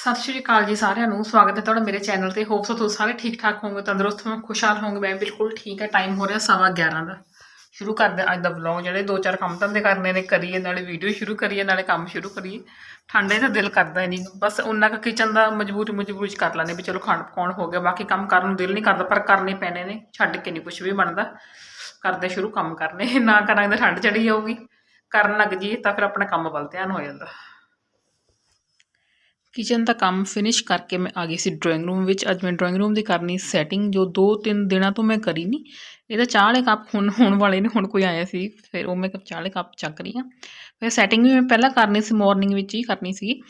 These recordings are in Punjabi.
ਸਤਿ ਸ਼੍ਰੀ ਅਕਾਲ ਜੀ ਸਾਰਿਆਂ ਨੂੰ। ਸਵਾਗਤ ਹੈ ਤੁਹਾਡਾ ਮੇਰੇ ਚੈਨਲ ਤੇ। ਹੋਪ ਸੋ ਤੁਸੀਂ ਸਾਰੇ ਠੀਕ ਠਾਕ ਹੋਵੋਗੇ, ਤੰਦਰੁਸਤ ਹੋਵੋਗੇ, ਖੁਸ਼ਹਾਲ ਹੋਵੋਗੇ। ਮੈਂ ਬਿਲਕੁਲ ਠੀਕ ਹੈ। ਟਾਈਮ ਹੋ ਰਿਹਾ ਸਵਾ 11 ਦਾ। ਸ਼ੁਰੂ ਕਰਦੇ ਹਾਂ ਅੱਜ ਦਾ ਵਲੌਗ ਜਿਹੜੇ। ਦੋ ਚਾਰ ਕੰਮ ਧੰਦੇ ਕਰਨੇ ਨੇ। ਕਰੀਏ ਨਾਲੇ ਵੀਡੀਓ ਸ਼ੁਰੂ ਕਰੀਏ, ਨਾਲੇ ਕੰਮ ਸ਼ੁਰੂ ਕਰੀਏ। ਠੰਡੇ ਤਾਂ ਦਿਲ ਕਰਦਾ ਹੀ ਨਹੀਂ ਬਸ ਉਹਨਾਂ ਕੁ ਕਿਚਨ ਦਾ ਮਜਬੂਰੀ ਮਜਬੂਰੀ ਕਰ ਲੈਂਦੇ ਵੀ ਚਲੋ ਖਾਣ ਪਕਾਉਣ ਹੋ ਗਿਆ। ਬਾਕੀ ਕੰਮ ਕਰਨ ਨੂੰ ਦਿਲ ਨਹੀਂ ਕਰਦਾ, ਪਰ ਕਰਨੇ ਪੈਣੇ ਨੇ। ਛੱਡ ਕੇ ਨਹੀਂ ਕੁਝ ਵੀ ਬਣਦਾ। ਕਰਦੇ ਸ਼ੁਰੂ ਕੰਮ ਕਰਨੇ। ਨਾ ਕਰਾਂਗੇ ਤਾਂ ਠੰਡ ਚੜੀ ਜਾਊਗੀ। ਕਰਨ ਲੱਗ ਜੀ ਤਾਂ ਫਿਰ ਆਪਣਾ ਕੰਮ ਵੱਲ ਧਿਆਨ ਹੋ ਜਾਂਦਾ। ਕਿਚਨ ਦਾ ਕੰਮ ਫਿਨਿਸ਼ ਕਰਕੇ ਮੈਂ ਆ ਗਈ ਸੀ ਡਰਾਇੰਗ ਰੂਮ ਵਿੱਚ। ਅੱਜ ਮੈਂ ਡਰਾਇੰਗ ਰੂਮ ਦੀ ਕਰਨੀ ਸੈਟਿੰਗ ਜੋ 2-3 ਦਿਨਾਂ ਤੋਂ ਮੈਂ ਕਰੀ ਨਹੀਂ ਇਹਦਾ ਚਾਹ ਵਾਲੇ ਕੱਪ ਹੁਣ, ਹੋਣ ਵਾਲੇ ਨੇ, ਹੁਣ ਕੋਈ ਆਇਆ ਸੀ, ਫਿਰ ਉਹ ਮੈਂ ਕੱਪ ਚਾਹ ਵਾਲੇ ਕੱਪ ਚੱਕ ਰਹੀ ਹਾਂ। ਫਿਰ ਸੈਟਿੰਗ ਵੀ ਮੈਂ ਪਹਿਲਾਂ ਕਰਨੀ ਸੀ ਮਾਰਨਿੰਗ ਵਿੱਚ ਹੀ ਕਰਨੀ ਸੀ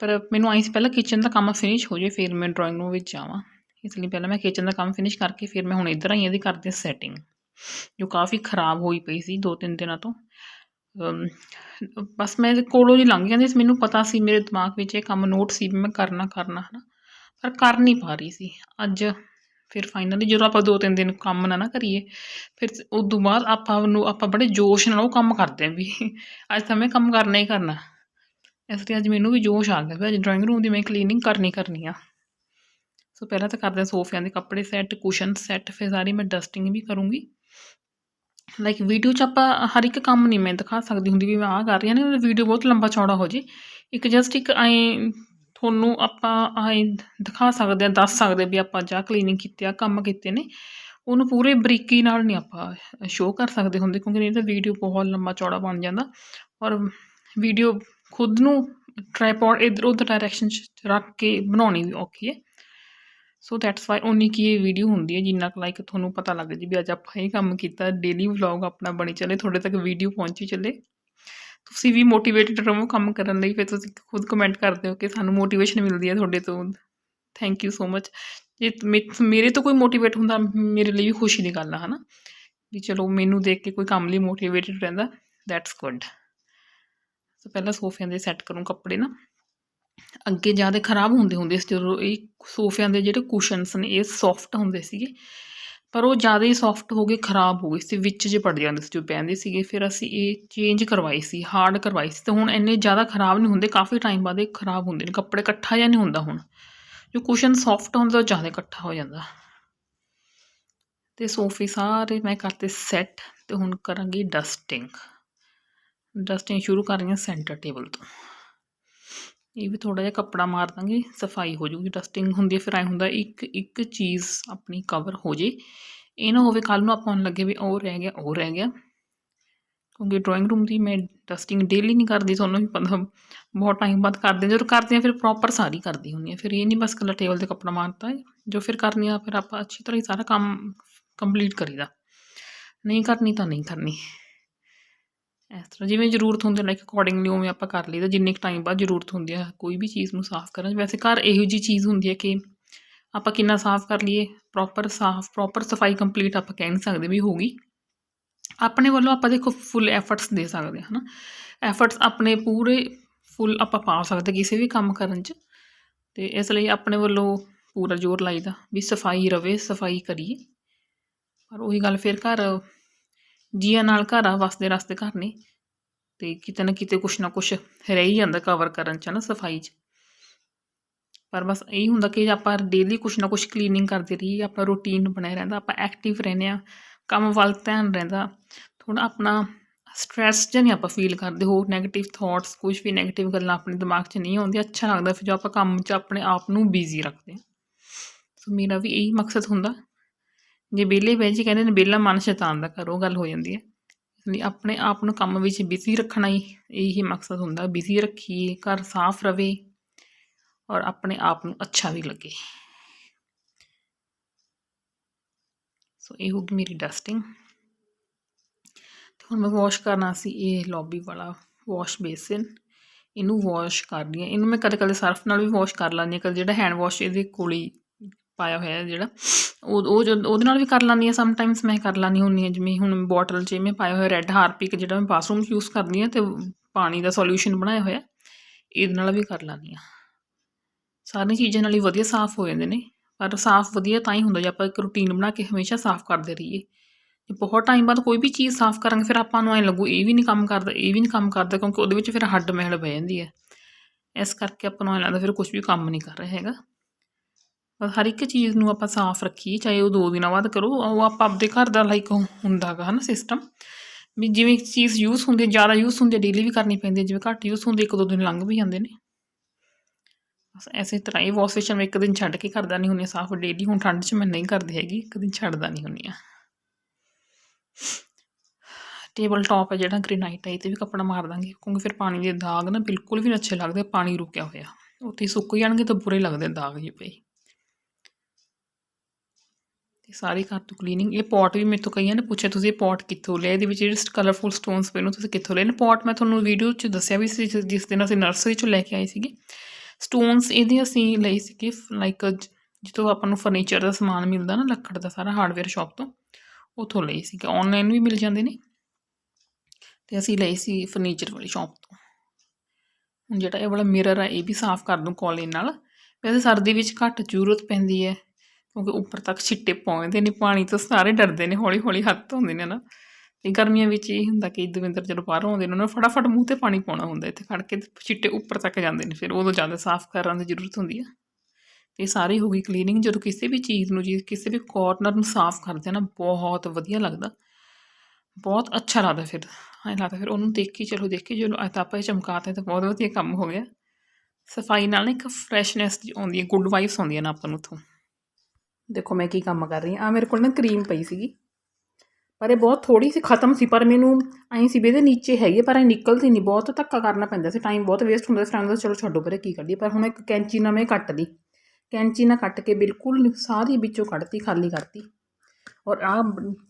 ਪਰ ਮੈਨੂੰ ਆਈ ਸੀ ਪਹਿਲਾਂ ਕਿਚਨ ਦਾ ਕੰਮ ਫਿਨਿਸ਼ ਹੋ ਜੇ, ਫਿਰ ਮੈਂ ਡਰਾਇੰਗ ਰੂਮ ਵਿੱਚ ਜਾਵਾਂ। ਇਸ ਲਈ ਪਹਿਲਾਂ ਮੈਂ ਕਿਚਨ ਦਾ ਕੰਮ ਫਿਨਿਸ਼ ਕਰਕੇ ਫਿਰ ਮੈਂ ਹੁਣ ਇੱਧਰ ਆਈ ਇਹਦੀ ਕਰਦੇ ਸੈਟਿੰਗ ਜੋ ਕਾਫੀ ਖਰਾਬ ਹੋਈ ਪਈ ਸੀ 2-3 ਦਿਨਾਂ ਤੋਂ। ਬਸ ਮੈਂ ਕੋਲੋਂ ਦੀ ਲੰਘ ਜਾਂਦੀ ਸੀ, ਮੈਨੂੰ ਪਤਾ ਸੀ, ਮੇਰੇ ਦਿਮਾਗ ਵਿੱਚ ਇਹ ਕੰਮ ਨੋਟ ਸੀ ਵੀ ਮੈਂ ਕਰਨਾ ਕਰਨਾ, ਹਨਾ। ਪਰ ਕਰ ਨਹੀਂ ਪਾ ਰਹੀ ਸੀ। ਅੱਜ ਫਿਰ ਫਾਈਨਲੀ ਜਦੋਂ ਆਪਾਂ ਦੋ ਤਿੰਨ ਦਿਨ ਕੰਮ ਨਾ ਨਾ ਕਰੀਏ, ਫਿਰ ਉਸ ਤੋਂ ਬਾਅਦ ਆਪਾਂ ਨੂੰ, ਆਪਾਂ ਬੜੇ ਜੋਸ਼ ਨਾਲ ਉਹ ਕੰਮ ਕਰਦੇ ਹਾਂ ਵੀ ਅੱਜ ਤਾਂ ਮੈਂ ਕੰਮ ਕਰਨਾ ਹੀ ਕਰਨਾ। ਇਸ ਲਈ ਅੱਜ ਮੈਨੂੰ ਵੀ ਜੋਸ਼ ਆ ਗਿਆ ਵੀ ਅੱਜ ਡਰਾਇੰਗ ਰੂਮ ਦੀ ਮੈਂ ਕਲੀਨਿੰਗ ਕਰਨੀ ਕਰਨੀ ਆ। ਸੋ ਪਹਿਲਾਂ ਤਾਂ ਕਰਦੇ ਹਾਂ ਸੋਫਿਆਂ ਦੇ ਕੱਪੜੇ ਸੈੱਟ ਕੁਸ਼ਨ ਸੈੱਟ ਫਿਰ ਸਾਰੀ ਮੈਂ ਡਸਟਿੰਗ ਵੀ ਕਰੂੰਗੀ। ਲਾਈਕ ਵੀਡੀਓ 'ਚ ਆਪਾਂ ਹਰ ਇੱਕ ਕੰਮ ਨਹੀਂ ਮੈਂ ਦਿਖਾ ਸਕਦੀ ਹੁੰਦੀ ਵੀ ਮੈਂ ਆਹ ਕਰ ਰਹੀ ਹਾਂ ਨਾ ਵੀਡੀਓ ਬਹੁਤ ਲੰਬਾ ਚੌੜਾ ਹੋ ਜੇ। ਇੱਕ ਜਸਟ ਇੱਕ ਐਂ ਤੁਹਾਨੂੰ ਆਪਾਂ ਐਂ ਦਿਖਾ ਸਕਦੇ ਹਾਂ, ਦੱਸ ਸਕਦੇ ਵੀ ਆਪਾਂ ਜਾ ਕਲੀਨਿੰਗ ਕੀਤੀ ਆ ਕੰਮ ਕੀਤੇ ਨੇ। ਉਹਨੂੰ ਪੂਰੇ ਬਰੀਕੀ ਨਾਲ ਨਹੀਂ ਆਪਾਂ ਸ਼ੋਅ ਕਰ ਸਕਦੇ ਹੁੰਦੇ ਕਿਉਂਕਿ ਨਹੀਂ ਤਾਂ ਵੀਡੀਓ ਬਹੁਤ ਲੰਬਾ ਚੌੜਾ ਬਣ ਜਾਂਦਾ। ਔਰ ਵੀਡੀਓ ਖੁਦ ਨੂੰ ਟ੍ਰਾਈਪੋਡ ਇਧਰ ਉਧਰ ਡਾਇਰੈਕਸ਼ਨ 'ਚ ਰੱਖ ਕੇ ਬਣਾਉਣੀ ਵੀ ਔਖੀ ਹੈ। ਸੋ ਦੈਟਸ ਵਾਈ ਓਨਲੀ ਕੀ ਇਹ ਵੀਡੀਓ ਹੁੰਦੀ ਹੈ ਜਿੰਨਾ ਕੁ ਲਾਈਕ ਤੁਹਾਨੂੰ ਪਤਾ ਲੱਗ ਜੀ ਵੀ ਅੱਜ ਆਪਾਂ ਇਹ ਕੰਮ ਕੀਤਾ ਡੇਲੀ ਵਲੌਗ ਆਪਣਾ ਬਣੀ ਚੱਲੇ, ਤੁਹਾਡੇ ਤੱਕ ਵੀਡੀਓ ਪਹੁੰਚੀ ਚੱਲੇ। ਤੁਸੀਂ ਵੀ ਮੋਟੀਵੇਟਡ ਰਹੋ ਕੰਮ ਕਰਨ ਲਈ, ਫਿਰ ਤੁਸੀਂ ਖੁਦ ਕਮੈਂਟ ਕਰਦੇ ਹੋ ਕਿ ਸਾਨੂੰ ਮੋਟੀਵੇਸ਼ਨ ਮਿਲਦੀ ਹੈ ਤੁਹਾਡੇ ਤੋਂ। ਥੈਂਕ ਯੂ ਸੋ ਮਚ ਜੇ ਮੇ- ਮੇਰੇ ਤੋਂ ਕੋਈ ਮੋਟੀਵੇਟ ਹੁੰਦਾ, ਮੇਰੇ ਲਈ ਵੀ ਖੁਸ਼ੀ ਦੀ ਗੱਲ ਆ, ਹਨਾ? ਵੀ ਚਲੋ ਮੈਨੂੰ ਦੇਖ ਕੇ ਕੋਈ ਕੰਮ ਲਈ ਮੋਟੀਵੇਟਡ ਰਹਿੰਦਾ ਦੈਟਸ ਗੁੱਡ ਸੋ ਪਹਿਲਾਂ ਸੋਫਿਆਂ ਦੇ ਸੈੱਟ ਕਰੂੰ ਕੱਪੜੇ ਨਾ। ਅੱਗੇ ਜ਼ਿਆਦਾ ਖਰਾਬ ਹੁੰਦੇ ਹੁੰਦੇ ਸੀ, ਜਦੋਂ ਇਹ ਸੋਫਿਆਂ ਦੇ ਜਿਹੜੇ ਕੁਸ਼ਨਸ ਨੇ, ਇਹ ਸੌਫਟ ਹੁੰਦੇ ਸੀਗੇ। ਪਰ ਉਹ ਜ਼ਿਆਦਾ ਹੀ ਸੌਫਟ ਹੋ ਗਏ, ਖਰਾਬ ਹੋ ਗਏ ਸੀ, ਵਿੱਚ ਜੇ ਪੜ ਜਾਂਦੇ ਸੀ ਜੋ ਪੈਂਦੇ ਸੀਗੇ, ਫਿਰ ਅਸੀਂ ਇਹ ਚੇਂਜ ਕਰਵਾਈ ਸੀ ਹਾਰਡ ਕਰਵਾਈ ਸੀ। ਤੇ ਹੁਣ ਇੰਨੇ ਜ਼ਿਆਦਾ ਖਰਾਬ ਨਹੀਂ ਹੁੰਦੇ, ਕਾਫੀ ਟਾਈਮ ਬਾਅਦ ਇਹ ਖਰਾਬ ਹੁੰਦੇ ਨੇ, ਕੱਪੜੇ ਇਕੱਠਾ ਜਾਂ ਨਹੀਂ ਹੁੰਦਾ ਹੁਣ। ਜੋ ਕੁਸ਼ਨ ਸੌਫਟ ਹੁੰਦਾ, ਉਹ ਜ਼ਿਆਦਾ ਇਕੱਠਾ ਹੋ ਜਾਂਦਾ। ਤੇ ਸੋਫੇ ਸਾਰੇ ਮੈਂ ਕਰਤੇ ਸੈੱਟ ਤੇ ਹੁਣ ਕਰਾਂਗੀ ਡਸਟਿੰਗ ਡਸਟਿੰਗ ਸ਼ੁਰੂ ਕਰ ਰਹੀ ਹਾਂ ਸੈਂਟਰ ਟੇਬਲ ਤੋਂ। ਇਹ ਵੀ ਥੋੜਾ ਜਿਹਾ ਕੱਪੜਾ ਮਾਰ ਦਾਂਗੇ, ਸਫ਼ਾਈ ਹੋ ਜੂਗੀ ਡਸਟਿੰਗ ਹੁੰਦੀ ਹੈ, ਫਿਰ ਐ ਹੁੰਦਾ ਇੱਕ ਇੱਕ ਚੀਜ਼ ਆਪਣੀ ਕਵਰ ਹੋ ਜੇ। ਇਹ ਨਾ ਹੋਵੇ ਕੱਲ ਨੂੰ ਆਪਾਂ ਨੂੰ ਲੱਗੇ ਵੀ ਉਹ ਰਹਿ ਗਿਆ, ਉਹ ਰਹਿ ਗਿਆ। ਕਿਉਂਕਿ ਡਰਾਇੰਗ ਰੂਮ ਦੀ ਮੈਂ ਡਸਟਿੰਗ ਡੇਲੀ ਨਹੀਂ ਕਰਦੀ, ਤੁਹਾਨੂੰ ਵੀ ਪਤਾ, ਬਹੁਤ ਟਾਈਮ ਬਾਅਦ ਕਰਦੇ ਜਦੋਂ ਕਰਦੇ ਆ ਫਿਰ ਪ੍ਰੋਪਰ ਸਾਰੀ ਕਰਦੀ ਹੁੰਦੀ ਆ ਫਿਰ ਇਹ ਨਹੀਂ ਬਸ ਕੱਲਾ ਟੇਬਲ ਤੇ ਕੱਪੜਾ ਮਾਰਤਾ ਹੈ ਜੋ ਫਿਰ ਕਰਨੀ ਆ, ਫਿਰ ਆਪਾਂ ਅੱਛੀ ਤਰ੍ਹਾਂ ਹੀ ਸਾਰਾ ਕੰਮ ਕੰਪਲੀਟ ਕਰੀਦਾ। ਨਹੀਂ ਕਰਨੀ ਤਾਂ ਨਹੀਂ ਕਰਨੀ। ਇਸ ਤਰ੍ਹਾਂ ਜਿਵੇਂ ਜ਼ਰੂਰਤ ਹੁੰਦੀ ਲਾਈਕ ਅਕੋਰਡਿੰਗਲੀ ਉਵੇਂ ਆਪਾਂ ਕਰ ਲਈਦਾ, ਜਿੰਨੇ ਕੁ ਟਾਈਮ ਬਾਅਦ ਜ਼ਰੂਰਤ ਹੁੰਦੀ ਹੈ, ਕੋਈ ਵੀ ਚੀਜ਼ ਨੂੰ ਸਾਫ਼ ਕਰਨ। ਵੈਸੇ ਘਰ ਇਹੋ ਜੀ ਚੀਜ਼ ਹੁੰਦੀ ਹੈ ਕਿ ਆਪਾਂ ਕਿੰਨਾ ਸਾਫ਼ ਕਰ ਲਈਏ ਪ੍ਰੋਪਰ ਸਾਫ਼ ਪ੍ਰੋਪਰ ਸਫ਼ਾਈ ਕੰਪਲੀਟ ਆਪਾਂ ਕਹਿ ਨਹੀਂ ਸਕਦੇ ਵੀ ਹੋਊਗੀ ਆਪਣੇ ਵੱਲੋਂ ਆਪਾਂ ਦੇਖੋ ਫੁੱਲ ਐਫਰਟਸ ਦੇ ਸਕਦੇ ਹਾਂ, ਹਨਾ। ਐਫਰਟਸ ਆਪਣੇ ਪੂਰੇ ਫੁੱਲ ਆਪਾਂ ਪਾ ਸਕਦੇ ਕਿਸੇ ਵੀ ਕੰਮ ਕਰਨ 'ਚ। ਤੇ ਇਸ ਲਈ ਆਪਣੇ ਵੱਲੋਂ ਪੂਰਾ ਜ਼ੋਰ ਲਾਈਦਾ ਵੀ ਸਫ਼ਾਈ ਰਵੇ, ਸਫ਼ਾਈ ਕਰੀਏ। ਪਰ ਉਹੀ ਗੱਲ ਫਿਰ ਘਰ ਜੀਆਂ ਨਾਲ ਘਰ ਆ, ਵਸਦੇ ਰਸਤੇ ਘਰ ਨੇ ਤੇ ਕਿਤੇ ਨਾ ਕਿਤੇ ਕੁਛ ਨਾ ਕੁਛ ਰਹਿ ਹੀ ਜਾਂਦਾ ਕਵਰ ਕਰਨ 'ਚ ਨਾ, ਸਫ਼ਾਈ 'ਚ। ਪਰ ਬਸ ਇਹ ਹੁੰਦਾ ਕਿ ਆਪਾਂ ਡੇਲੀ ਕੁਛ ਨਾ ਕੁਛ ਕਲੀਨਿੰਗ ਕਰਦੇ ਰਹੀਏ, ਆਪਣਾ ਰੂਟੀਨ ਬਣਿਆ ਰਹਿੰਦਾ, ਆਪਾਂ ਐਕਟਿਵ ਰਹਿੰਦੇ ਆ ਕੰਮ ਵੱਲ ਧਿਆਨ ਰਹਿੰਦਾ। ਥੋੜਾ ਆਪਣਾ ਸਟ੍ਰੈਸ ਜਿਹਾ ਨਹੀਂ ਆਪਾਂ ਫੀਲ ਕਰਦੇ, ਹੋਰ 네ਗੇਟਿਵ ਥਾਟਸ ਕੁਝ ਵੀ 네ਗੇਟਿਵ ਗੱਲਾਂ ਆਪਣੇ ਦਿਮਾਗ 'ਚ ਨਹੀਂ ਆਉਂਦੀਆਂ, ਅੱਛਾ ਲੱਗਦਾ ਫਿਰ ਜੋ ਆਪਾਂ ਕੰਮ 'ਚ ਆਪਣੇ ਆਪ ਨੂੰ ਬਿਜ਼ੀ ਰੱਖਦੇ ਹਾਂ। ਸੋ ਮੇਰਾ ਵੀ ਇਹੀ ਮਕਸਦ ਹੁੰਦਾ। ਜੇ ਵਿਹਲੇ ਬਹਿ ਜੀ ਕਹਿੰਦੇ ਨੇ ਵਿਹਲਾ ਮਨ ਸ਼ੈਤਾਨ ਦਾ ਘਰ, ਉਹ ਗੱਲ ਹੋ ਜਾਂਦੀ ਹੈ। ਇਸ ਲਈ ਆਪਣੇ ਆਪ ਨੂੰ ਕੰਮ ਵਿੱਚ ਬਿਜ਼ੀ ਰੱਖਣਾ ਹੀ, ਇਹੀ ਮਕਸਦ ਹੁੰਦਾ ਬਿਜ਼ੀ ਰੱਖੀਏ, ਘਰ ਸਾਫ਼ ਰਵੇ ਔਰ ਆਪਣੇ ਆਪ ਨੂੰ ਅੱਛਾ ਵੀ ਲੱਗੇ। ਸੋ ਇਹ ਹੋ ਗਈ ਮੇਰੀ ਡਸਟਿੰਗ ਤੇ ਹੁਣ ਮੈਂ ਵਾਸ਼ ਕਰਨਾ ਸੀ, ਇਹ ਲੌਬੀ ਵਾਲਾ ਵਾਸ਼ ਬੇਸਿਨ ਇਹਨੂੰ ਵਾਸ਼ ਕਰਨੀ ਹਾਂ। ਇਹਨੂੰ ਮੈਂ ਕਦੇ ਕਦੇ ਸਰਫ ਨਾਲ ਵੀ ਵਾਸ਼ ਕਰ ਲੈਂਦੀ ਹਾਂ, ਕਦੇ ਜਿਹੜਾ ਹੈਂਡ ਵਾਸ਼ ਇਹਦੇ ਕੋਲ ਹੀ ਪਾਇਆ ਹੋਇਆ ਜਿਹੜਾ। ਉਹ ਉਹ ਜਦ ਉਹਦੇ ਨਾਲ ਵੀ ਕਰ ਲੈਂਦੀ ਹਾਂ ਸਮਟਾਈਮਸ ਮੈਂ ਕਰ ਲੈਂਦੀ ਹੁੰਦੀ ਹਾਂ, ਜਿਵੇਂ ਹੁਣ ਬੋਟਲ 'ਚ ਮੈਂ ਪਾਇਆ ਹੋਇਆ ਰੈੱਡ ਹਾਰਪਿਕ ਜਿਹੜਾ ਮੈਂ ਬਾਥਰੂਮ 'ਚ ਯੂਜ਼ ਕਰਦੀ ਹਾਂ ਤੇ ਪਾਣੀ ਦਾ ਸੋਲਿਊਸ਼ਨ ਬਣਾਇਆ ਹੋਇਆ, ਇਹਦੇ ਨਾਲ ਵੀ ਕਰ ਲੈਂਦੀ ਹਾਂ। ਸਾਰੀਆਂ ਚੀਜ਼ਾਂ ਨਾਲ ਹੀ ਵਧੀਆ ਸਾਫ਼ ਹੋ ਜਾਂਦੇ ਨੇ, ਪਰ ਸਾਫ਼ ਵਧੀਆ ਤਾਂ ਹੀ ਹੁੰਦਾ ਜੇ ਆਪਾਂ ਇੱਕ ਰੂਟੀਨ ਬਣਾ ਕੇ ਹਮੇਸ਼ਾ ਸਾਫ਼ ਕਰਦੇ ਰਹੀਏ। ਬਹੁਤ ਟਾਈਮ ਬਾਅਦ ਕੋਈ ਵੀ ਚੀਜ਼ ਸਾਫ਼ ਕਰਾਂਗੇ, ਫਿਰ ਆਪਾਂ ਨੂੰ ਐਂ ਲੱਗੂ ਇਹ ਵੀ ਨਹੀਂ ਕੰਮ ਕਰਦਾ, ਇਹ ਵੀ ਨਹੀਂ ਕੰਮ ਕਰਦਾ, ਕਿਉਂਕਿ ਉਹਦੇ ਵਿੱਚ ਫਿਰ ਹੱਡ ਮਹਿਲ ਬਹਿ ਜਾਂਦੀ ਹੈ। ਇਸ ਕਰਕੇ ਆਪਾਂ ਨੂੰ ਐਂ ਲੱਗਦਾ ਫਿਰ ਕੁਝ ਵੀ ਕੰਮ ਨਹੀਂ ਕਰ ਰਿਹਾ ਹੈਗਾ। ਹਰ ਇੱਕ ਚੀਜ਼ ਨੂੰ ਆਪਾਂ ਸਾਫ਼ ਰੱਖੀਏ, ਚਾਹੇ ਉਹ ਦੋ ਦਿਨਾਂ ਬਾਅਦ ਕਰੋ, ਉਹ ਆਪਾਂ ਆਪਦੇ ਘਰ ਦਾ ਲਾਈਕ ਹੁੰਦਾ ਗਾ ਹਨਾ ਸਿਸਟਮ ਵੀ ਜਿਵੇਂ ਇੱਕ ਚੀਜ਼ ਯੂਜ਼ ਹੁੰਦੀ ਹੈ ਜ਼ਿਆਦਾ ਯੂਜ਼ ਹੁੰਦੀ ਹੈ ਡੇਲੀ ਵੀ ਕਰਨੀ ਪੈਂਦੀ ਹੈ, ਜਿਵੇਂ ਘੱਟ ਯੂਜ਼ ਹੁੰਦੀ, ਇੱਕ ਦੋ ਦਿਨ ਲੰਘ ਵੀ ਜਾਂਦੇ ਨੇ। ਬਸ ਐਸੇ ਤਰ੍ਹਾਂ ਹੀ ਵਾਸ਼ ਬੇਸ਼ਨ ਮੈਂ ਇੱਕ ਦਿਨ ਛੱਡ ਕੇ ਕਰਦਾ ਨਹੀਂ ਹੁੰਦੀ, ਸਾਫ਼ ਡੇਲੀ ਹੁਣ ਠੰਡ 'ਚ ਮੈਂ ਨਹੀਂ ਕਰਦੀ ਹੈਗੀ, ਇੱਕ ਦਿਨ ਛੱਡਦਾ ਨਹੀਂ ਹੁੰਦੀ ਆ ਟੇਬਲ ਟਾਪ ਹੈ ਜਿਹੜਾ ਗ੍ਰੇਨਾਈਟ ਹੈ ਇਹ 'ਤੇ ਵੀ ਕੱਪੜਾ ਮਾਰ ਦਾਂਗੇ, ਕਿਉਂਕਿ ਫਿਰ ਪਾਣੀ ਦੇ ਦਾਗ ਨਾ ਬਿਲਕੁਲ ਵੀ ਨਹੀਂ ਅੱਛੇ ਲੱਗਦੇ, ਪਾਣੀ ਰੁਕਿਆ ਹੋਇਆ। ਉੱਥੇ ਹੀ ਸੁੱਕ ਜਾਣਗੇ ਤਾਂ ਬੁਰੇ ਲੱਗਦੇ ਦਾਗ ਜਿਹੇ ਪਏ। ਇਹ ਸਾਰੇ ਘਰ ਤੋਂ ਕਲੀਨਿੰਗ ਇਹ ਪੋਟ ਵੀ ਮੇਰੇ ਤੋਂ ਕਈਆਂ ਨੇ ਪੁੱਛਿਆ, ਤੁਸੀਂ ਇਹ ਪੋਟ ਕਿੱਥੋਂ ਲਿਆ? ਇਹਦੇ ਵਿੱਚ ਜਿਹੜੇ ਕਲਰਫੁਲ ਸਟੋਨਸ ਪਏ ਨੇ, ਤੁਸੀਂ ਕਿੱਥੋਂ ਲਏ ਨੇ ਪੋਟ ਮੈਂ ਤੁਹਾਨੂੰ ਵੀਡੀਓ 'ਚ ਦੱਸਿਆ ਵੀ ਸੀ, ਜਿਸ- ਜਿਸ ਦਿਨ ਅਸੀਂ ਨਰਸਰੀ 'ਚੋਂ ਲੈ ਕੇ ਆਏ ਸੀਗੇ। ਸਟੋਨਸ ਇਹਦੇ ਅਸੀਂ ਲਈ ਸੀਗੇ ਲਾਈਕ ਜਿੱਥੋਂ ਆਪਾਂ ਨੂੰ ਫਰਨੀਚਰ ਦਾ ਸਮਾਨ ਮਿਲਦਾ ਨਾ, ਲੱਕੜ ਦਾ ਸਾਰਾ ਹਾਰਡਵੇਅਰ ਸ਼ਾਪ ਤੋਂ, ਉੱਥੋਂ ਲਈ ਸੀਗੇ। ਆਨਲਾਈਨ ਵੀ ਮਿਲ ਜਾਂਦੇ ਨੇ। ਤੇ ਅਸੀਂ ਲਈ ਸੀ ਫਰਨੀਚਰ ਵਾਲੀ ਸ਼ਾਪ ਤੋਂ। ਹੁਣ ਜਿਹੜਾ ਇਹ ਵਾਲਾ ਮਿਰਰ ਆ, ਇਹ ਵੀ ਸਾਫ਼ ਕਰ ਦੂੰ ਕੋਲਿਨ ਨਾਲ। ਵੈਸੇ ਸਰਦੀ ਵਿੱਚ ਘੱਟ ਜ਼ਰੂਰਤ ਪੈਂਦੀ ਹੈ। ਕਿਉਂਕਿ ਉੱਪਰ ਤੱਕ ਛਿੱਟੇ ਪਹੁੰਚਦੇ ਨੇ, ਪਾਣੀ ਤੋਂ ਸਾਰੇ ਡਰਦੇ ਨੇ ਹੌਲੀ ਹੌਲੀ ਹੱਥ ਧੋਂਦੇ ਨੇ ਨਾ। ਤੇ ਗਰਮੀਆਂ ਵਿੱਚ ਇਹ ਹੁੰਦਾ ਕਿ ਦਵਿੰਦਰ ਜਦੋਂ ਬਾਹਰੋਂ ਆਉਂਦੇ ਨੇ, ਉਹਨਾਂ ਨੂੰ ਫਟਾਫਟ ਮੂੰਹ ਤੇ ਪਾਣੀ ਪਾਉਣਾ ਹੁੰਦਾ, ਇੱਥੇ ਖੜ ਕੇ ਛਿੱਟੇ ਉੱਪਰ ਤੱਕ ਜਾਂਦੇ ਨੇ, ਫਿਰ ਉਦੋਂ ਜ਼ਿਆਦਾ ਸਾਫ਼ ਕਰਨ ਦੀ ਜ਼ਰੂਰਤ ਹੁੰਦੀ ਆ। ਤੇ ਸਾਰੀ ਹੋ ਗਈ ਕਲੀਨਿੰਗ ਜਦੋਂ ਕਿਸੇ ਵੀ ਚੀਜ਼ ਨੂੰ, ਜੀ ਕਿਸੇ ਵੀ ਕੋਰਨਰ ਨੂੰ ਸਾਫ਼ ਕਰਦੇ ਆ ਨਾ, ਬਹੁਤ ਵਧੀਆ ਲੱਗਦਾ। ਬਹੁਤ ਅੱਛਾ ਲੱਗਦਾ ਫਿਰ, ਐਂ ਲੱਗਦਾ ਫਿਰ ਉਹਨੂੰ ਦੇਖ ਕੇ ਚਲੋ ਦੇਖੀ ਚਲੋ ਅੱਜ ਤਾਂ ਆਪਾਂ ਇਹ ਚਮਕਾਤਾ ਤਾਂ ਬਹੁਤ ਵਧੀਆ ਕੰਮ ਹੋ ਗਿਆ। ਸਫ਼ਾਈ ਨਾਲ ਨਾ ਇੱਕ ਫਰੈਸ਼ਨੈਸ ਆਉਂਦੀ ਹੈ ਗੁੱਡ ਵਾਈਬਸ ਆਉਂਦੀਆਂ ਨੇ ਆਪਾਂ ਨੂੰ ਉੱਥੋਂ। ਦੇਖੋ ਮੈਂ ਕੀ ਕੰਮ ਕਰ ਰਹੀ ਹਾਂ। ਆ ਮੇਰੇ ਕੋਲ ਨਾ ਕਰੀਮ ਪਈ ਸੀਗੀ। ਪਰ ਇਹ ਬਹੁਤ ਥੋੜੀ ਸੀ, ਖਤਮ ਸੀ, ਪਰ ਮੈਨੂੰ ਐਂ ਸੀ ਵੀ ਇਹਦੇ ਨੀਚੇ ਹੈਗੇ ਪਰ ਇਹ ਨਿਕਲਦੀ ਨਹੀਂ ਬਹੁਤ ਧੱਕਾ ਕਰਨਾ ਪੈਂਦਾ ਸੀ। ਟਾਈਮ ਬਹੁਤ ਵੇਸਟ ਹੁੰਦਾ ਸੀ ਟਾਈਮ ਦਾ ਚਲੋ ਛੱਡੋ, ਪਰੇ ਕੀ ਕੱਢੀ ਪਰ ਹੁਣ ਇੱਕ ਕੈਂਚੀ ਨਾਲ ਮੈਂ ਕੱਟ ਲਈ। ਕੈਂਚੀ ਨਾਲ ਕੱਟ ਕੇ ਬਿਲਕੁਲ ਸਾਰੀ ਵਿੱਚੋਂ ਕੱਢਤੀ, ਖਾਲੀ ਕਰਤੀ। ਔਰ ਆਹ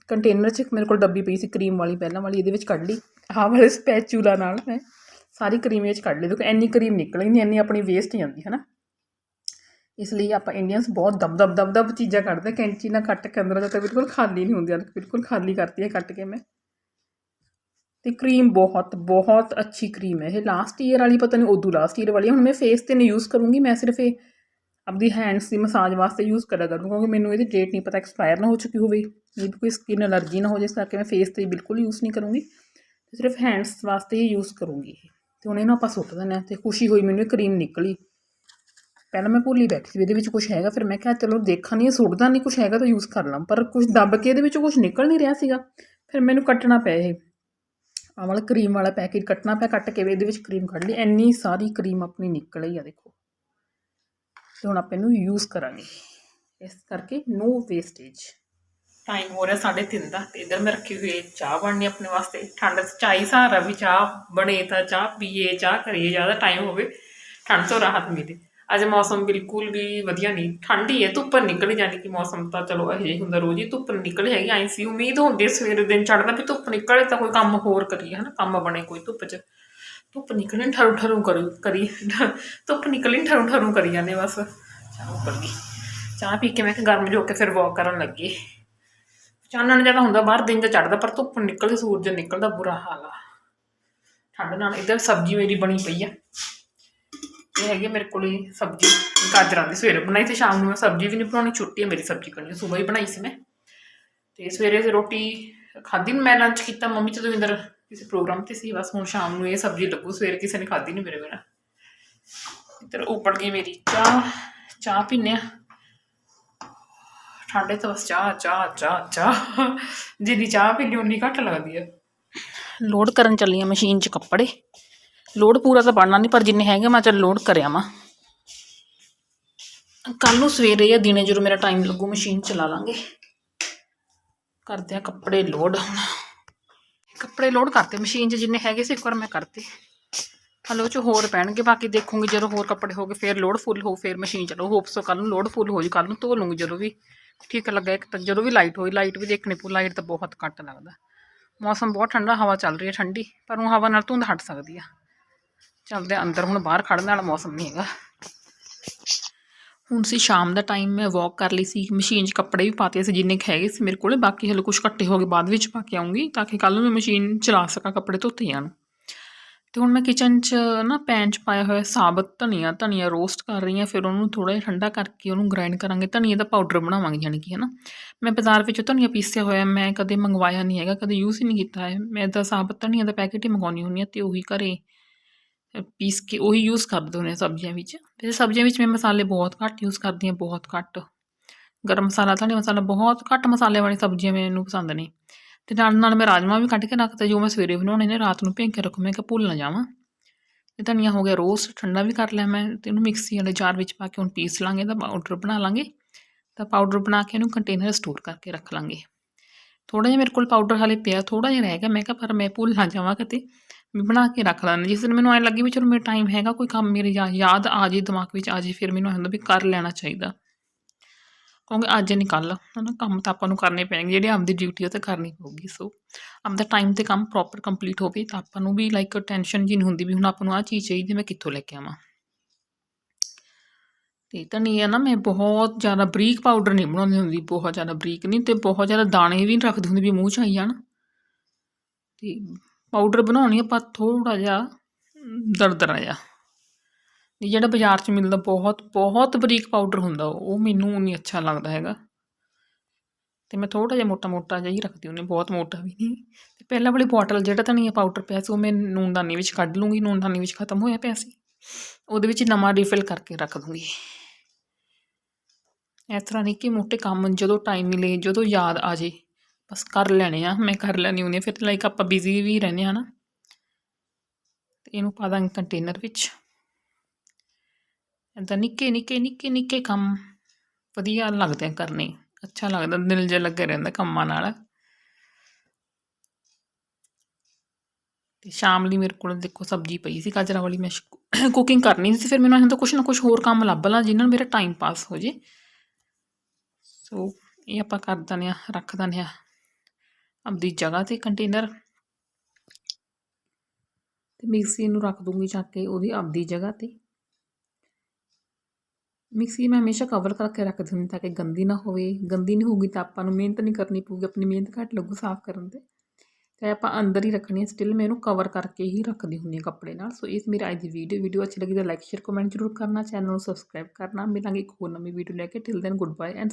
ਕੰਟੇਨਰ 'ਚ ਮੇਰੇ ਕੋਲ ਡੱਬੀ ਪਈ ਸੀ ਕਰੀਮ ਵਾਲੀ, ਪਹਿਲਾਂ ਵਾਲੀ, ਇਹਦੇ ਵਿੱਚ ਕੱਢ ਲਈ। ਆਹ ਵਾਲੇ ਸਪੈਚੂਲਾ ਨਾਲ ਮੈਂ ਸਾਰੀ ਕਰੀਮ ਇਹ 'ਚ ਕੱਢ ਲਈ। ਕਿਉਂਕਿ ਇੰਨੀ ਕਰੀਮ ਨਿਕਲ ਨਹੀਂ ਇੰਨੀ ਆਪਣੀ ਵੇਸਟ ਜਾਂਦੀ ਹੈ ਨਾ ਇਸ ਲਈ ਆਪਾਂ ਇੰਡੀਅਨਸ ਬਹੁਤ ਦਬ ਦਬ ਦਬ ਦਬ ਚੀਜ਼ਾਂ ਕੱਢਦੇ ਕੈਂਚੀ ਨਾਲ ਕੱਟ ਕੇ ਅੰਦਰ ਤਾਂ ਬਿਲਕੁਲ ਖਾਲੀ ਨਹੀਂ ਹੁੰਦੀਆਂ, ਬਿਲਕੁਲ ਖਾਲੀ ਕਰਤੀ ਹੈ ਕੱਟ ਕੇ ਮੈਂ। ਤੇ ਕਰੀਮ ਬਹੁਤ ਬਹੁਤ ਅੱਛੀ ਕਰੀਮ ਹੈ। ਇਹ ਲਾਸਟ ਈਅਰ ਵਾਲੀ ਪਤਾ ਨਹੀਂ, ਉਦੋਂ ਲਾਸਟ ਈਅਰ ਵਾਲੀ ਹੁਣ ਮੈਂ ਫੇਸ ਤੇ ਨਹੀਂ ਯੂਜ਼ ਕਰੂੰਗੀ। ਮੈਂ ਸਿਰਫ ਇਹ ਆਪਦੀ ਹੈਂਡਸ ਦੀ ਮਸਾਜ ਵਾਸਤੇ ਯੂਜ਼ ਕਰਿਆ ਕਰੂੰਗਾ, ਕਿਉਂਕਿ ਮੈਨੂੰ ਇਹਦੀ ਡੇਟ ਨਹੀਂ ਪਤਾ ਐਕਸਪਾਇਰ ਨਾ ਹੋ ਚੁੱਕੀ ਹੋਵੇ। ਮੇਰੀ ਕੋਈ ਸਕਿਨ ਅਲਰਜੀ ਨਾ ਹੋ ਜਾਏ, ਇਸ ਕਰਕੇ ਮੈਂ ਫੇਸ ਤੇ ਬਿਲਕੁਲ ਯੂਜ਼ ਨਹੀਂ ਕਰੂੰਗੀ। ਸਿਰਫ ਹੈਂਡਸ ਵਾਸਤੇ ਹੀ ਯੂਜ਼ ਕਰੂੰਗੀ ਇਹ। ਤੇ ਹੁਣ ਇਹਨੂੰ ਆਪਾਂ ਸੁੱਟ ਦਿੰਦੇ ਹਾਂ ਤੇ ਖੁਸ਼ੀ ਹੋਈ ਮੈਨੂੰ ਇਹ ਕਰੀਮ ਨਿਕਲੀ। ਪਹਿਲਾਂ ਮੈਂ ਭੁੱਲੀ ਬੈਠੀ ਸੀ ਵੀ ਇਹਦੇ ਵਿੱਚ ਕੁਝ ਹੈਗਾ, ਫਿਰ ਮੈਂ ਕਿਹਾ ਚਲੋ ਦੇਖਾਂ ਨਹੀਂ ਸੁੱਟਦਾ ਨਹੀਂ ਕੁਝ ਹੈਗਾ ਤਾਂ ਯੂਜ਼ ਕਰ ਲਾਂ, ਪਰ ਕੁਝ ਦੱਬ ਕੇ ਇਹਦੇ ਵਿੱਚੋਂ ਕੁਝ ਨਿਕਲ ਨਹੀਂ ਰਿਹਾ ਸੀਗਾ। ਫਿਰ ਮੈਨੂੰ ਕੱਟਣਾ ਪਿਆ ਇਹ। ਆਹ ਵਾਲਾ ਕਰੀਮ ਵਾਲਾ ਪੈਕੇਟ ਕੱਟਣਾ ਪਿਆ, ਕੱਟ ਕੇ ਵੀ ਇਹਦੇ ਵਿੱਚ ਕਰੀਮ ਕੱਢ ਲਈ। ਇੰਨੀ ਸਾਰੀ ਕਰੀਮ ਆਪਣੀ ਨਿਕਲ ਆਈ ਆ, ਦੇਖੋ। ਤੇ ਹੁਣ ਆਪਾਂ ਇਹਨੂੰ ਯੂਜ਼ ਕਰਾਂਗੇ। ਇਸ ਕਰਕੇ ਨੋ ਵੇਸਟੇਜ ਟਾਈਮ ਹੋ ਰਿਹਾ 3:30 ਦਾ, ਤੇ ਇਧਰ ਮੈਂ ਰੱਖੀ ਹੋਈ ਹੈ ਚਾਹ ਬਣਨੀ ਆਪਣੇ ਵਾਸਤੇ। ਠੰਡ 'ਚ ਚਾਹ ਹੀ ਸਹਾਰਾ ਵੀ ਚਾਹ ਬਣੇ ਤਾਂ ਚਾਹ ਪੀਏ, ਚਾਹ ਕਰੀਏ, ਜ਼ਿਆਦਾ ਟਾਈਮ ਹੋਵੇ, ਠੰਡ ਤੋਂ ਰਾਹਤ ਮਿਲੇ। ਅੱਜ ਮੌਸਮ ਬਿਲਕੁਲ ਵੀ ਵਧੀਆ ਨਹੀਂ ਠੰਡੀ ਹੈ ਧੁੱਪ ਨਿਕਲ ਜਾਣੀ ਕਿ ਮੌਸਮ ਤਾਂ ਚਲੋ ਇਹੋ ਇਹ ਹੁੰਦਾ ਰੋਜ਼ ਹੀ ਧੁੱਪ ਨਿਕਲ ਹੈਗੀ ਆਈ ਸੀ, ਉਮੀਦ ਹੁੰਦੀ ਹੈ ਸਵੇਰੇ ਦਿਨ ਚੜ੍ਹਦਾ ਵੀ ਧੁੱਪ ਨਿਕਲੇ ਤਾਂ ਕੋਈ ਕੰਮ ਹੋਰ ਕਰੀਏ, ਹਨਾ, ਕੰਮ ਬਣੇ ਕੋਈ ਧੁੱਪ 'ਚ। ਧੁੱਪ ਨਿਕਲਣ ਠਰੂ ਠਰੂ ਕਰੂ, ਕਰੀ, ਧੁੱਪ ਨਿਕਲਣ ਠਰੂ ਠਰੂ ਕਰੀ ਜਾਂਦੇ ਬਸ। ਚਾਹ ਉੱਪਰ ਗਈ। ਚਾਹ ਪੀ ਕੇ ਮੈਂ ਕਿ ਗਰਮ ਜੋ ਕੇ ਫਿਰ ਵਾਕ ਕਰਨ ਲੱਗੇ। ਚਾਨਣ ਜ਼ਿਆਦਾ ਹੁੰਦਾ, ਬਾਹਰ ਦਿਨ ਤੇ ਚੜਦਾ ਪਰ ਧੁੱਪ ਨਿਕਲਦੀ ਸੂਰਜ ਨਿਕਲਦਾ, ਬੁਰਾ ਹਾਲ ਆ। ਠੰਡ ਨਾਲ ਇੱਧਰ ਸਬਜ਼ੀ ਮੇਰੀ ਬਣੀ ਪਈ ਆ। ਇਹ ਹੈਗੀ ਮੇਰੇ ਕੋਲ ਸਬਜ਼ੀ, ਗਾਜਰਾਂ ਦੀ ਸਵੇਰੇ ਬਣਾਈ ਤੇ ਸ਼ਾਮ ਨੂੰ ਮੈਂ ਸਬਜ਼ੀ ਵੀ ਨਹੀਂ ਬਣਾਉਣੀ, ਛੁੱਟੀ ਹੈ ਮੇਰੀ ਸਬਜ਼ੀ ਕਰਨੀ, ਸਵੇਰ ਹੀ ਬਣਾਈ ਸੀ ਮੈਂ। ਤੇ ਸਵੇਰੇ ਤੇ ਰੋਟੀ ਖਾਧੀ ਮੈਂ ਲੰਚ ਕੀਤਾ, ਮੰਮੀ ਤੇ ਦਵਿੰਦਰ ਕਿਸੇ ਪ੍ਰੋਗਰਾਮ ਤੇ ਸੀ, ਬਸ ਹੁਣ ਸ਼ਾਮ ਨੂੰ ਇਹ ਸਬਜ਼ੀ ਲੱਗੂ, ਸਵੇਰੇ ਕਿਸੇ ਨੇ ਖਾਧੀ ਨਹੀਂ ਮੇਰੇ ਬਿਨਾ। ਇੱਧਰ ਉੱਪੜ ਗਈ ਮੇਰੀ ਚਾਹ ਚਾਹ ਪੀਨੇ ਆ। ਠੰਡੇ ਤੋਂ ਬਸ ਚਾਹ ਚਾਹ ਚਾਹ ਚਾਹ, ਜਿੰਨੀ ਚਾਹ ਪੀਣੀ ਲਈ ਉਨੀ ਘੱਟ ਲੱਗਦੀ ਆ। ਲੋਡ ਕਰਨ ਚੱਲੀ ਆ ਮਸ਼ੀਨ 'ਚ ਕੱਪੜੇ। ਲੋਡ ਪੂਰਾ ਤਾਂ ਬਣਨਾ ਨਹੀਂ, ਪਰ ਜਿੰਨੇ ਹੈਗੇ ਮੈਂ ਚੱਲ ਲੋਡ ਕਰਿਆ ਮਾ ਕੱਲ ਨੂੰ ਸਵੇਰੇ ਜਾਂ ਦਿਨੇ ਜਦੋਂ ਮੇਰਾ ਟਾਈਮ ਲੱਗੂ ਮਸ਼ੀਨ ਚਲਾ ਲਾਂਗੇ। ਕਰਦੇ ਆ ਕੱਪੜੇ ਲੋਡ ਹੁਣ। ਕੱਪੜੇ ਲੋਡ ਕਰਤੇ ਮਸ਼ੀਨ 'ਚ ਜਿੰਨੇ ਹੈਗੇ ਸੀ, ਇੱਕ ਵਾਰ ਮੈਂ ਕਰਤੇ। ਹਲੋ ਚ ਹੋਰ ਪੈਣਗੇ, ਬਾਕੀ ਦੇਖੂੰਗੀ ਜਦੋਂ ਹੋਰ ਕੱਪੜੇ ਹੋ ਗਏ, ਫੇਰ ਲੋਡ ਫੁੱਲ ਹੋ, ਫੇਰ ਮਸ਼ੀਨ ਚਲੋ ਹੋਪਸ ਕੱਲ ਨੂੰ ਲੋਡ ਫੁੱਲ ਹੋ ਜੀ ਕੱਲ ਨੂੰ ਧੋ ਲੂੰਗੀ ਜਦੋਂ ਵੀ। ਠੀਕ ਲੱਗਾ ਇੱਕ ਤਾਂ, ਜਦੋਂ ਵੀ ਲਾਈਟ ਹੋਈ ਲਾਈਟ ਵੀ ਦੇਖਣੀ ਪਊ ਲਾਈਟ ਤਾਂ ਬਹੁਤ ਘੱਟ ਲੱਗਦਾ। ਮੌਸਮ ਬਹੁਤ ਠੰਡਾ, ਹਵਾ ਚੱਲ ਰਹੀ ਹੈ ਠੰਡੀ, ਪਰ ਉਹ ਹਵਾ ਨਾਲ ਧੁੰਦ ਹਟ ਸਕਦੀ ਆ। ਚੱਲਦੇ ਅੰਦਰ ਹੁਣ ਬਾਹਰ ਖੜਨ ਵਾਲਾ ਮੌਸਮ ਨਹੀਂ ਹੈਗਾ। ਹੁਣ ਸੀ ਸ਼ਾਮ ਦਾ ਟਾਈਮ ਮੈਂ ਵਾਕ ਕਰ ਲਈ ਸੀ ਮਸ਼ੀਨ 'ਚ ਕੱਪੜੇ ਵੀ ਪਾਤੇ ਸੀ ਜਿੰਨੇ ਕੁ ਹੈਗੇ ਸੀ ਮੇਰੇ ਕੋਲੇ, ਬਾਕੀ ਹਲੇ ਕੁਝ ਘੱਟੇ ਹੋ ਗਏ, ਬਾਅਦ ਵਿੱਚ ਪਾ ਕੇ ਆਉਂਗੀ ਤਾਂ ਕਿ ਕੱਲ ਨੂੰ ਮੈਂ ਮਸ਼ੀਨ ਚਲਾ ਸਕਾਂ ਕੱਪੜੇ ਧੋਤੇ ਜਾਣ। ਤੇ ਹੁਣ ਮੈਂ ਕਿਚਨ 'ਚ ਨਾ ਪੈਨ 'ਚ ਪਾਇਆ ਹੋਇਆ ਸਾਬਤ ਧਨੀਆ ਧਨੀਆ ਰੋਸਟ ਕਰ ਰਹੀ ਹਾਂ, ਫਿਰ ਉਹਨੂੰ ਥੋੜਾ ਜਿਹਾ ਠੰਡਾ ਕਰਕੇ ਉਹਨੂੰ ਗ੍ਰਾਈਂਡ ਕਰਾਂਗੇ ਧਨੀਆ ਦਾ ਪਾਊਡਰ ਬਣਾਵਾਂਗੇ ਯਾਨੀ ਕਿ ਹੈ ਨਾ ਮੈਂ ਬਾਜ਼ਾਰ ਵਿੱਚੋਂ ਧਨੀਆ ਪੀਸਿਆ ਹੋਇਆ, ਮੈਂ ਕਦੇ ਮੰਗਵਾਇਆ ਨਹੀਂ ਹੈਗਾ, ਕਦੇ ਯੂਜ਼ ਹੀ ਨਹੀਂ ਕੀਤਾ ਹੈ। ਮੈਂ ਤਾਂ ਸਾਬਤ ਧਨੀਆ ਦਾ ਪੈਕੇਟ ਹੀ ਮੰਗਾਉਣੀ ਹੁੰਦੀ ਹਾਂ ਤੇ ਉਹੀ ਘਰੇ ਪੀਸ ਕੇ ਉਹੀ ਯੂਜ਼ ਕਰਦੇ ਹੁੰਦੇ ਹਾਂ ਸਬਜ਼ੀਆਂ ਵਿੱਚ। ਵੈਸੇ ਸਬਜ਼ੀਆਂ ਵਿੱਚ ਮੈਂ ਮਸਾਲੇ ਬਹੁਤ ਘੱਟ ਯੂਜ਼ ਕਰਦੀ ਹਾਂ, ਬਹੁਤ ਘੱਟ। ਗਰਮ ਮਸਾਲਾ, ਧਨੀਆ ਮਸਾਲਾ ਬਹੁਤ ਘੱਟ ਮਸਾਲੇ ਵਾਲੀ ਸਬਜ਼ੀਆਂ ਮੈਨੂੰ ਪਸੰਦ ਨੇ। ਅਤੇ ਨਾਲ ਨਾਲ ਮੈਂ ਰਾਜਮਾਂਹ ਵੀ ਕੱਢ ਕੇ ਰੱਖਦਾ ਜੋ ਮੈਂ ਸਵੇਰੇ ਬਣਾਉਣੇ ਨੇ, ਰਾਤ ਨੂੰ ਭੇਂ ਕੇ ਰੱਖੂ, ਮੈਂ ਕਿਹਾ ਭੁੱਲ ਨਾ ਜਾਵਾਂ। ਤੇ ਧਨੀਆ ਹੋ ਗਿਆ ਰੋਸਟ, ਠੰਡਾ ਵੀ ਕਰ ਲਿਆ ਮੈਂ, ਤੇ ਇਹਨੂੰ ਮਿਕਸੀ ਵਾਲੇ ਜਾਰ ਵਿੱਚ ਪਾ ਕੇ ਹੁਣ ਪੀਸ ਲਾਂਗੇ, ਤਾਂ ਪਾਊਡਰ ਬਣਾ ਲਾਂਗੇ। ਤਾਂ ਪਾਊਡਰ ਬਣਾ ਕੇ ਇਹਨੂੰ ਕੰਟੇਨਰ ਸਟੋਰ ਕਰਕੇ ਰੱਖ ਲਾਂਗੇ। ਥੋੜਾ ਜਿਹਾ ਮੇਰੇ ਕੋਲ ਪਾਊਡਰ ਹਾਲੇ ਪਿਆ ਥੋੜਾ ਜਿਹਾ ਰਹਿ ਗਿਆ, ਮੈਂ ਕਿਹਾ ਪਰ ਮੈਂ ਭੁੱਲ ਨਾ ਜਾਵਾਂ ਕਿਤੇ। ਬਣਾ ਕੇ ਰੱਖ ਲੈਂਦੇ। ਜਿਸ ਦਿਨ ਮੈਨੂੰ ਐਂ ਲੱਗੀ ਵੀ ਚਲੋ ਮੇਰਾ ਟਾਈਮ ਹੈਗਾ, ਕੋਈ ਕੰਮ ਮੇਰੇ ਯਾ- ਯਾਦ ਆ ਜੇ, ਦਿਮਾਗ ਵਿੱਚ ਆ ਜੇ, ਫਿਰ ਮੈਨੂੰ ਐਂ ਹੁੰਦਾ ਵੀ ਕਰ ਲੈਣਾ ਚਾਹੀਦਾ। ਕਿਉਂਕਿ ਅੱਜ ਨਹੀਂ ਕੱਲ੍ਹ, ਹਨਾ, ਕੰਮ ਤਾਂ ਆਪਾਂ ਨੂੰ ਕਰਨੇ ਪੈਣਗੇ, ਜਿਹੜੀ ਆਪਦੀ ਡਿਊਟੀ ਉਹ ਤਾਂ ਕਰਨੀ ਪਊਗੀ ਸੋ ਆਪਦਾ ਟਾਈਮ ਤੇ ਕੰਮ ਪ੍ਰੋਪਰ ਕੰਪਲੀਟ ਹੋਵੇ ਤਾਂ ਆਪਾਂ ਨੂੰ ਵੀ ਲਾਈਕ ਟੈਨਸ਼ਨ ਜੀ ਨਹੀਂ ਹੁੰਦੀ ਵੀ ਹੁਣ ਆਪਾਂ ਨੂੰ ਆਹ ਚੀਜ਼ ਚਾਹੀਦੀ, ਮੈਂ ਕਿੱਥੋਂ ਲੈ ਕੇ ਆਵਾਂ। ਤੇ ਧਨੀਆ ਨਾ, ਮੈਂ ਬਹੁਤ ਜ਼ਿਆਦਾ ਬਰੀਕ ਪਾਊਡਰ ਨਹੀਂ ਬਣਾਉਂਦੀ ਹੁੰਦੀ, ਬਹੁਤ ਜ਼ਿਆਦਾ ਬਰੀਕ ਨਹੀਂ ਤੇ ਬਹੁਤ ਜ਼ਿਆਦਾ ਦਾਣੇ ਵੀ ਨਹੀਂ ਰੱਖਦੀ ਹੁੰਦੀ ਵੀ ਮੂੰਹ 'ਚ ਆਈ ਜਾਣ। ਤੇ ਪਾਊਡਰ ਬਣਾਉਣੀ ਆਪਾਂ ਥੋੜਾ ਜਿਹਾ ਦਰਦਰਾ ਜਿਹਾ। ਜਿਹੜਾ ਬਾਜ਼ਾਰ 'ਚ ਮਿਲਦਾ, ਬਹੁਤ ਬਹੁਤ ਬਰੀਕ ਪਾਊਡਰ ਹੁੰਦਾ ਉਹ ਮੈਨੂੰ ਨਹੀਂ ਅੱਛਾ ਲੱਗਦਾ ਹੈਗਾ। ਤੇ ਮੈਂ ਥੋੜਾ ਜਿਹਾ ਮੋਟਾ ਮੋਟਾ ਜਿਹਾ ਹੀ ਰੱਖਦੀ ਹੁੰਦੀ ਬਹੁਤ ਮੋਟਾ ਵੀ ਨਹੀਂ। ਤੇ ਪਹਿਲਾਂ ਵਾਲੀ ਬੋਟਲ ਜਿਹੜਾ ਧਨੀਆ ਪਾਊਡਰ ਪਿਆ ਸੀ, ਉਹ ਮੈਂ ਨੂਨਦਾਨੀ ਵਿੱਚ ਕੱਢ ਲੂੰਗੀ, ਨੂਨਦਾਨੀ ਵਿੱਚ ਖਤਮ ਹੋਇਆ ਪਿਆ ਸੀ। ਉਹਦੇ ਵਿੱਚ ਨਵਾਂ ਰੀਫਿਲ ਕਰਕੇ ਰੱਖ ਦੂੰਗੀ। ਇਸ ਤਰ੍ਹਾਂ ਨਹੀਂ ਕਿ ਮੋਟੇ ਕੰਮ ਜਦੋਂ ਟਾਈਮ ਮਿਲੇ, ਜਦੋਂ ਯਾਦ ਆ ਜੇ ਬਸ ਕਰ ਲੈਣੇ ਆ, ਮੈਂ ਕਰ ਲੈਣੀ ਹੁੰਦੀ ਆ, ਫਿਰ ਲਾਈਕ ਆਪਾਂ ਬਿਜ਼ੀ ਵੀ ਰਹਿੰਦੇ ਹਾਂ ਨਾ। ਤੇ ਇਹਨੂੰ ਪਾ ਦਾਂਗੇ ਕੰਟੇਨਰ ਵਿੱਚ। ਇੱਦਾਂ ਨਿੱਕੇ ਨਿੱਕੇ ਨਿੱਕੇ ਨਿੱਕੇ ਕੰਮ ਵਧੀਆ ਲੱਗਦੇ ਆ ਕਰਨੇ। ਅੱਛਾ ਲੱਗਦਾ, ਦਿਲ ਜਿਹਾ ਲੱਗਿਆ ਰਹਿੰਦਾ ਕੰਮਾਂ ਨਾਲ। ਤੇ ਸ਼ਾਮ ਲਈ ਮੇਰੇ ਕੋਲ ਦੇਖੋ ਸਬਜ਼ੀ ਪਈ ਸੀ, ਗਾਜਰਾਂ ਵਾਲੀ ਮੈਂ ਕੁਕਿੰਗ ਕਰਨੀ ਸੀ, ਫਿਰ ਮੈਨੂੰ ਐਂ ਹੁੰਦਾ ਕੁਛ ਨਾ ਕੁਛ ਹੋਰ ਕੰਮ ਲੱਭ ਲਾਂ, ਜਿਨ੍ਹਾਂ ਨਾਲ ਮੇਰਾ ਟਾਈਮ ਪਾਸ ਹੋ ਜੇ। ਸੋ ਇਹ ਆਪਾਂ ਕਰ ਦਿੰਦੇ ਹਾਂ, ਰੱਖ ਦਿੰਦੇ ਹਾਂ। ਆਪਦੀ ਜਗ੍ਹਾ ਤੇ ਕੰਟੇਨਰ ਤੇ ਮਿਕਸੀ ਨੂੰ ਰੱਖ ਦੂੰਗੀ ਚੱਕ ਕੇ ਉਹਦੀ ਆਪਦੀ ਜਗ੍ਹਾ ਤੇ। ਮਿਕਸੀ ਮੈਂ ਹਮੇਸ਼ਾ ਕਵਰ ਕਰਕੇ ਰੱਖਦੀ ਹੁੰਦੀ ਤਾਂ ਕਿ ਗੰਦੀ ਨਾ ਹੋਵੇ। ਗੰਦੀ ਨਹੀਂ ਹੋਊਗੀ ਤਾਂ ਆਪਾਂ ਨੂੰ ਮਿਹਨਤ ਨਹੀਂ ਕਰਨੀ ਪਊਗੀ, ਆਪਣੀ ਮਿਹਨਤ ਘੱਟ ਲੱਗੂ ਸਾਫ਼ ਕਰਨ ਤੇ। ਤੇ ਆਪਾਂ ਅੰਦਰ ਹੀ ਰੱਖਣੀ ਹੈ ਸਟਿਲ ਮੈਂ ਇਹਨੂੰ ਕਵਰ ਕਰਕੇ ਹੀ ਰੱਖਦੀ ਹੁੰਦੀ ਹਾਂ ਕੱਪੜੇ ਨਾਲ। ਸੋ ਇਸ ਮੇਰੀ ਅੱਜ ਦੀ ਵੀਡੀਓ ਵੀਡੀਓ ਅੱਛੀ ਲੱਗੀ ਤਾਂ ਲਾਈਕ ਸ਼ੇਅਰ ਕਮੈਂਟ ਜ਼ਰੂਰ ਕਰਨਾ। ਚੈਨਲ ਨੂੰ ਸਬਸਕ੍ਰਾਈਬ ਕਰਨਾ। ਮਿਲਾਂਗੇ ਇੱਕ ਹੋਰ ਨਵੀਂ ਵੀਡੀਓ ਲੈ ਕੇ। Till then good bye and